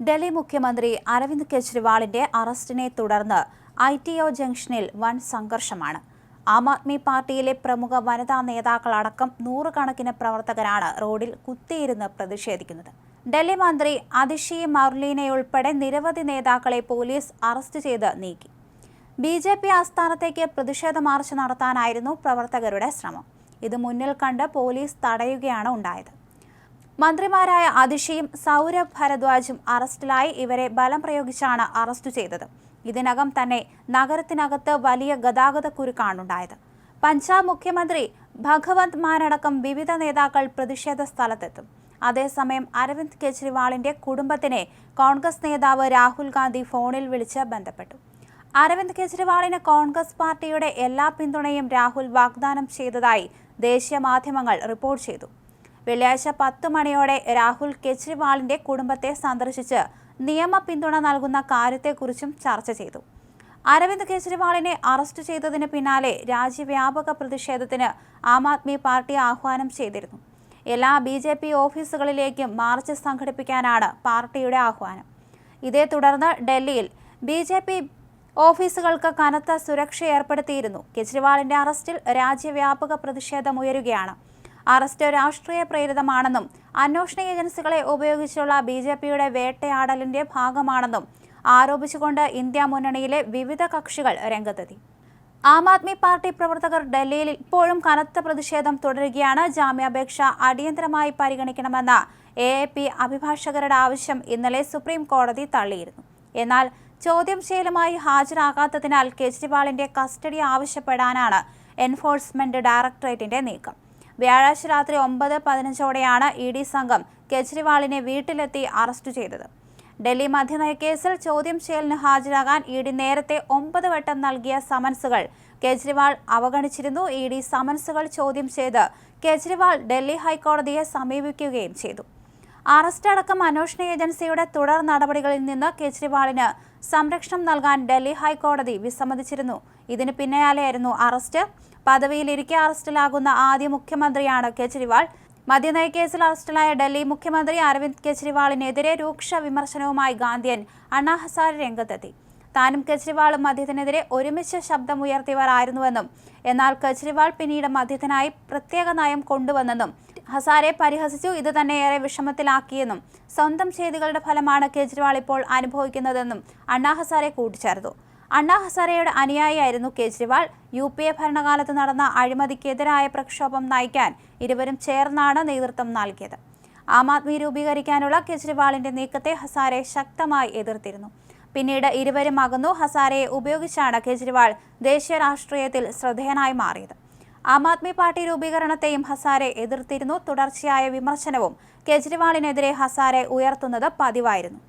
ഡൽഹി മുഖ്യമന്ത്രി അരവിന്ദ് കെജ്രിവാളിന്റെ അറസ്റ്റിനെ തുടർന്ന് ഐ ടി ഒ ജംഗ്ഷനിൽ വൻ സംഘർഷമാണ്. ആം ആദ്മി പാർട്ടിയിലെ പ്രമുഖ വനിതാ നേതാക്കളടക്കം നൂറുകണക്കിന് പ്രവർത്തകരാണ് റോഡിൽ കുത്തിയിരുന്ന് പ്രതിഷേധിക്കുന്നത്. ഡൽഹി മന്ത്രി അതിഷി മർലീനെ ഉൾപ്പെടെ നിരവധി നേതാക്കളെ പോലീസ് അറസ്റ്റ് ചെയ്ത് നീക്കി. ബി ജെ പി ആസ്ഥാനത്തേക്ക് പ്രതിഷേധ മാർച്ച് നടത്താനായിരുന്നു പ്രവർത്തകരുടെ ശ്രമം. ഇത് മുന്നിൽ കണ്ട് പോലീസ് തടയുകയാണ് ഉണ്ടായത്. മന്ത്രിമാരായ അതിഷിയും സൗരഭ് ഭരദ്വാജും അറസ്റ്റിലായി. ഇവരെ ബലം പ്രയോഗിച്ചാണ് അറസ്റ്റ് ചെയ്തത്. ഇതിനകം തന്നെ നഗരത്തിനകത്ത് വലിയ ഗതാഗത കുരുക്കാണുണ്ടായത്. പഞ്ചാബ് മുഖ്യമന്ത്രി ഭഗവന്ത് മാനടക്കം വിവിധ നേതാക്കൾ പ്രതിഷേധ സ്ഥലത്തെത്തും. അതേസമയം അരവിന്ദ് കെജ്രിവാളിന്റെ കുടുംബത്തിനെ കോൺഗ്രസ് നേതാവ് രാഹുൽ ഗാന്ധി ഫോണിൽ വിളിച്ച് ബന്ധപ്പെട്ടു. അരവിന്ദ് കെജ്രിവാളിന് കോൺഗ്രസ് പാർട്ടിയുടെ എല്ലാ പിന്തുണയും രാഹുൽ വാഗ്ദാനം ചെയ്തതായി ദേശീയ മാധ്യമങ്ങൾ റിപ്പോർട്ട് ചെയ്തു. വെള്ളിയാഴ്ച പത്ത് മണിയോടെ രാഹുൽ കെജ്രിവാളിന്റെ കുടുംബത്തെ സന്ദർശിച്ച് നിയമ പിന്തുണ നൽകുന്ന കാര്യത്തെക്കുറിച്ചും ചർച്ച ചെയ്തു. അരവിന്ദ് കെജ്രിവാളിനെ അറസ്റ്റ് ചെയ്തതിന് പിന്നാലെ രാജ്യവ്യാപക പ്രതിഷേധത്തിന് ആം ആദ്മി പാർട്ടി ആഹ്വാനം ചെയ്തിരുന്നു. എല്ലാ ബി ജെ പി ഓഫീസുകളിലേക്കും മാർച്ച് സംഘടിപ്പിക്കാനാണ് പാർട്ടിയുടെ ആഹ്വാനം. ഇതേ തുടർന്ന് ഡൽഹിയിൽ ബി ജെ പി ഓഫീസുകൾക്ക് കനത്ത സുരക്ഷ ഏർപ്പെടുത്തിയിരുന്നു. കെജ്രിവാളിന്റെ അറസ്റ്റിൽ രാജ്യവ്യാപക പ്രതിഷേധമുയരുകയാണ്. അറസ്റ്റ് രാഷ്ട്രീയ പ്രേരിതമാണെന്നും അന്വേഷണ ഏജൻസികളെ ഉപയോഗിച്ചുള്ള ബി ജെ പിയുടെ വേട്ടയാടലിന്റെ ഭാഗമാണെന്നും ആരോപിച്ചുകൊണ്ട് ഇന്ത്യ മുന്നണിയിലെ വിവിധ കക്ഷികൾ രംഗത്തെത്തി. ആം ആദ്മി പാർട്ടി പ്രവർത്തകർ ഡൽഹിയിൽ ഇപ്പോഴും കനത്ത പ്രതിഷേധം തുടരുകയാണ്. ജാമ്യാപേക്ഷ അടിയന്തരമായി പരിഗണിക്കണമെന്ന എ എ പി അഭിഭാഷകരുടെ ആവശ്യം ഇന്നലെ സുപ്രീം കോടതി തള്ളിയിരുന്നു. എന്നാൽ ചോദ്യം ചെയ്യലുമായി ഹാജരാകാത്തതിനാൽ കെജ്രിവാളിന്റെ കസ്റ്റഡി ആവശ്യപ്പെടാനാണ് എൻഫോഴ്സ്മെന്റ് ഡയറക്ടറേറ്റിന്റെ നീക്കം. വ്യാഴാഴ്ച രാത്രി ഒമ്പത് പതിനഞ്ചോടെയാണ് ഇ ഡി സംഘം കെജ്രിവാളിനെ വീട്ടിലെത്തി അറസ്റ്റ് ചെയ്തത്. ഡൽഹി മദ്യനയക്കേസിൽ ചോദ്യം ചെയ്യലിന് ഹാജരാകാൻ ഇ ഡി നേരത്തെ ഒമ്പത് വട്ടം നൽകിയ സമൻസുകൾ കേജ്രിവാൾ അവഗണിച്ചിരുന്നു. ഇ ഡി സമൻസുകൾ ചോദ്യം ചെയ്ത് കേജ്രിവാൾ ഡൽഹി ഹൈക്കോടതിയെ സമീപിക്കുകയും ചെയ്തു. അറസ്റ്റ് അടക്കം അന്വേഷണ ഏജൻസിയുടെ തുടർ നടപടികളിൽ നിന്ന് കെജ്രിവാളിന് സംരക്ഷണം നൽകാൻ ഡൽഹി ഹൈക്കോടതി വിസമ്മതിച്ചിരുന്നു. ഇതിന് പിന്നാലെയായിരുന്നു അറസ്റ്റ്. പദവിയിലിരിക്കെ അറസ്റ്റിലാകുന്ന ആദ്യ മുഖ്യമന്ത്രിയാണ് കെജ്രിവാൾ. മദ്യനയ കേസിൽ അറസ്റ്റിലായ ഡൽഹി മുഖ്യമന്ത്രി അരവിന്ദ് കെജ്രിവാളിനെതിരെ രൂക്ഷ വിമർശനവുമായി ഗാന്ധിയൻ അണ്ണാ ഹസാരെ രംഗത്തെത്തി. താനും കെജ്രിവാളും മദ്യത്തിനെതിരെ ഒരുമിച്ച് ശബ്ദമുയർത്തിയവർ ആയിരുന്നുവെന്നും എന്നാൽ കെജ്രിവാൾ പിന്നീട് മദ്യത്തിനായി പ്രത്യേക നയം കൊണ്ടുവന്നെന്നും ഹസാരെ പരിഹസിച്ചു ഇത് തന്നെ ഏറെ വിഷമത്തിലാക്കിയെന്നും സ്വന്തം ചെയ്തികളുടെ ഫലമാണ് കെജ്രിവാൾ ഇപ്പോൾ അനുഭവിക്കുന്നതെന്നും അണ്ണാ ഹസാരെ കൂട്ടിച്ചേർത്തു. അണ്ണാ ഹസാരയുടെ അനുയായിയായിരുന്നു കേജ്രിവാൾ. യു പി എ ഭരണകാലത്ത് നടന്ന അഴിമതിക്കെതിരായ പ്രക്ഷോഭം നയിക്കാൻ ഇരുവരും ചേർന്നാണ് നേതൃത്വം നൽകിയത്. ആം ആദ്മി രൂപീകരിക്കാനുള്ള കേജ്രിവാളിന്റെ നീക്കത്തെ ഹസാരെ ശക്തമായി എതിർത്തിരുന്നു. പിന്നീട് ഇരുവരും അകന്നു. ഹസാരയെ ഉപയോഗിച്ചാണ് കേജ്രിവാൾ ദേശീയ രാഷ്ട്രീയത്തിൽ ശ്രദ്ധേയനായി മാറിയത്. ആം ആദ്മി പാർട്ടി രൂപീകരണത്തെയും ഹസാരെ എതിർത്തിരുന്നു. തുടർച്ചയായ വിമർശനവും കേജ്രിവാളിനെതിരെ ഹസാരെ ഉയർത്തുന്നത് പതിവായിരുന്നു.